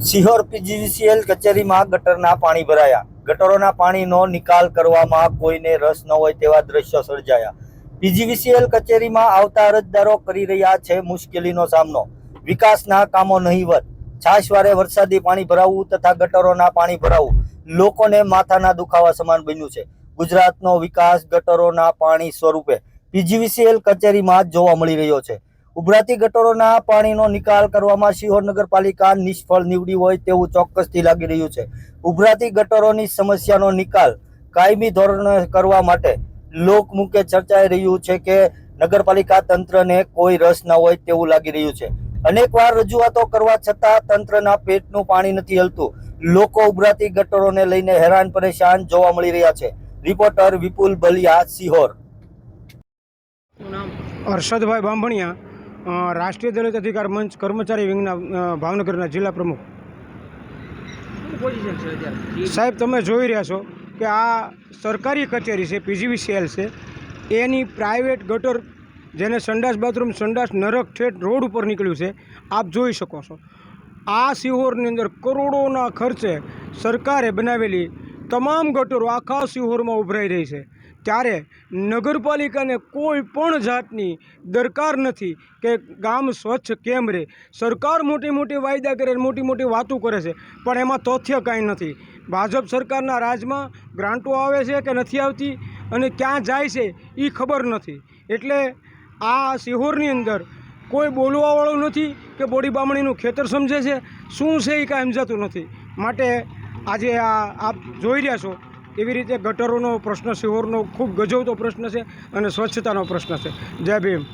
Sihor PGVCL કચેરીમાં ગટરના પાણી ભરાયા. ગટરોના પાણીનો નિકાલ કરવામાં કોઈને રસ ન હોય તેવા દ્રશ્યો સર્જાયા. પીજીવીસીએલ કચેરીમાં આવતા અરજદારો કરી રહ્યા છે મુશ્કેલીનો સામનો. વિકાસના કામો નહીવત છાશવારે વરસાદી પાણી ભરાવવું તથા ગટરોના પાણી ભરાવવું લોકોને માથાના દુખાવા સમાન બન્યું છે. ગુજરાતનો વિકાસ ગટરોના પાણી સ્વરૂપે. પીજીવીસીએલ કચેરીમાં જોવા મળી રહ્યો છે. ઉભરાતી ગટરોના પાણીનો નિકાલ કરવામાં શિહોર નગરપાલિકા નિષ્ફળ નીવડી હોય તેવું ચોક્કસથી લાગી રહ્યું છે. ઉભરાતી ગટરોની સમસ્યાનો નિકાલ કાયમી ધોરણે કરવા માટે લોકમુખે ચર્ચાઈ રહ્યું છે કે નગરપાલિકા તંત્રને કોઈ રસ ન હોય તેવું લાગી રહ્યું છે. અનેકવાર રજૂઆતો કરવા છતાં તંત્રના પેટનું પાણી નથી હલતું. લોકો ઉભરાતી ગટરોને લઈને હેરાન પરેશાન જોવા મળી રહ્યા છે. રિપોર્ટર વિપુલ બલિયા સિહોર અરશદભાઈ બાંભણિયા રાષ્ટ્રીય દલિત અધિકાર મંચ કર્મચારી વિંગના ભાવનગરના જિલ્લા પ્રમુખ. સાહેબ તમે જોઈ રહ્યા છો કે આ સરકારી કચેરી છે પીજીવીસીએલ છે. એની પ્રાઇવેટ ગટર જેને સંડાસ બાથરૂમ સંડાસ નરક ઠેઠ રોડ ઉપર નીકળ્યું છે આપ જોઈ શકો છો. આ સિહોરની અંદર કરોડોના ખર્ચે સરકારે બનાવેલી તમામ ગટરો આખા સિહોરમાં ઉભરાઈ રહી છે. ત્યારે નગરપાલિકાને કોઈ પણ જાતની દરકાર નથી કે ગામ સ્વચ્છ કેમ રહે. સરકાર મોટી મોટી વાયદા કરે, મોટી મોટી વાતો કરે છે, પણ એમાં તથ્ય કાંઈ નથી. ભાજપ સરકારના રાજમાં ગ્રાન્ટો આવે છે કે નથી આવતી અને ક્યાં જાય છે એ ખબર નથી. એટલે આ સિહોરની અંદર કોઈ બોલવાવાળું નથી કે બોડી બામણીનું ખેતર સમજે છે. શું છે એ કાંઈ સમજાતું નથી. માટે આજે આ આપ જોઈ રહ્યા છો એવી રીતે ગટરોનો પ્રશ્ન સિહોરનો ખૂબ ગજવતો પ્રશ્ન છે અને સ્વચ્છતાનો પ્રશ્ન છે. જય ભીમ.